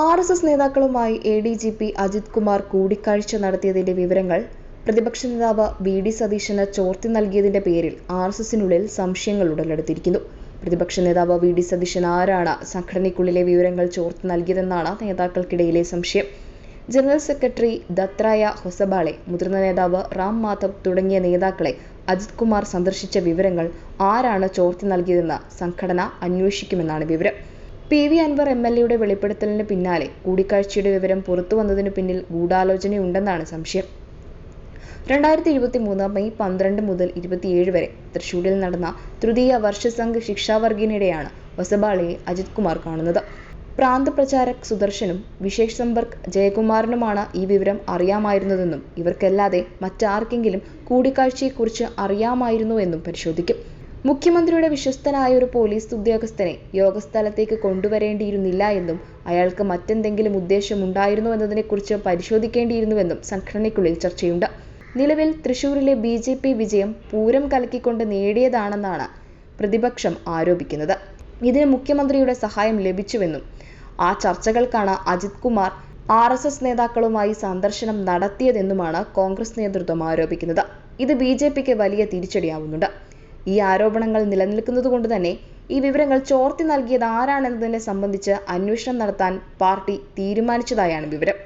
R S S നേതാക്കളുമായി A D G P Ajith Kumar കൂടിക്കാഴ്ച നടത്തിയതിന്റെ വിവരങ്ങൾ പ്രതിപക്ഷ നേതാവ് വി ഡി സതീശന് ചോർത്തി നൽകിയതിന്റെ പേരിൽ ആർ എസ് എസിനുള്ളിൽ സംശയങ്ങൾ ഉടലെടുത്തിരിക്കുന്നു. പ്രതിപക്ഷ നേതാവ് വി ഡി സതീശൻ ആരാണ്? സംഘടനയ്ക്കുള്ളിലെ വിവരങ്ങൾ ചോർത്തി നൽകിയതെന്നാണ് നേതാക്കൾക്കിടയിലെ സംശയം. ജനറൽ സെക്രട്ടറി ദത്രായ ഹൊസബാളെ മുതിർന്ന നേതാവ് റാം മാധവ് തുടങ്ങിയ നേതാക്കളെ അജിത് കുമാർ സന്ദർശിച്ച വിവരങ്ങൾ ആരാണ് ചോർത്തി നൽകിയതെന്ന് സംഘടന അന്വേഷിക്കുമെന്നാണ് വിവരം. P V Anvar M L എയുടെ വെളിപ്പെടുത്തലിന് പിന്നാലെ കൂടിക്കാഴ്ചയുടെ വിവരം പുറത്തു വന്നതിനു പിന്നിൽ ഗൂഢാലോചനയുണ്ടെന്നാണ് സംശയം. രണ്ടായിരത്തി ഇരുപത്തി മൂന്ന് മെയ് പന്ത്രണ്ട് മുതൽ ഇരുപത്തിയേഴ് വരെ തൃശൂരിൽ നടന്ന തൃതീയ വർഷസംഘ് ശിക്ഷാവർഗിനിടെയാണ് വസബാളിയെ അജിത് കുമാർ കാണുന്നത്. പ്രാന്ത പ്രചാരക് സുദർശനും വിശേഷ് സമ്പർക്ക് ജയകുമാറിനുമാണ് ഈ വിവരം അറിയാമായിരുന്നതെന്നും ഇവർക്കല്ലാതെ മറ്റാർക്കെങ്കിലും കൂടിക്കാഴ്ചയെക്കുറിച്ച് അറിയാമായിരുന്നുവെന്നും പരിശോധിക്കും. മുഖ്യമന്ത്രിയുടെ വിശ്വസ്തനായ ഒരു പോലീസ് ഉദ്യോഗസ്ഥനെ യോഗസ്ഥലത്തേക്ക് കൊണ്ടുവരേണ്ടിയിരുന്നില്ല എന്നും അയാൾക്ക് മറ്റെന്തെങ്കിലും ഉദ്ദേശമുണ്ടായിരുന്നു എന്നതിനെക്കുറിച്ച് പരിശോധിക്കേണ്ടിയിരുന്നുവെന്നും സംഘടനയ്ക്കുള്ളിൽ ചർച്ചയുണ്ട്. നിലവിൽ തൃശൂരിലെ ബി ജെ പി വിജയം പൂരം കലക്കിക്കൊണ്ട് നേടിയതാണെന്നാണ് പ്രതിപക്ഷം ആരോപിക്കുന്നത്. ഇതിന് മുഖ്യമന്ത്രിയുടെ സഹായം ലഭിച്ചുവെന്നും ആ ചർച്ചകൾക്കാണ് Ajith Kumar R S S നേതാക്കളുമായി സന്ദർശനം നടത്തിയതെന്നുമാണ് കോൺഗ്രസ് നേതൃത്വം ആരോപിക്കുന്നത്. ഇത് ബി ജെ പിക്ക് വലിയ തിരിച്ചടിയാവുന്നുണ്ട്. ഈ ആരോപണങ്ങൾ നിലനിൽക്കുന്നതുകൊണ്ട് തന്നെ ഈ വിവരങ്ങൾ ചോർത്തി നൽകിയത് ആരാണെന്നതിനെ സംബന്ധിച്ച് അന്വേഷണം നടത്താൻ പാർട്ടി തീരുമാനിച്ചതായാണ് വിവരം.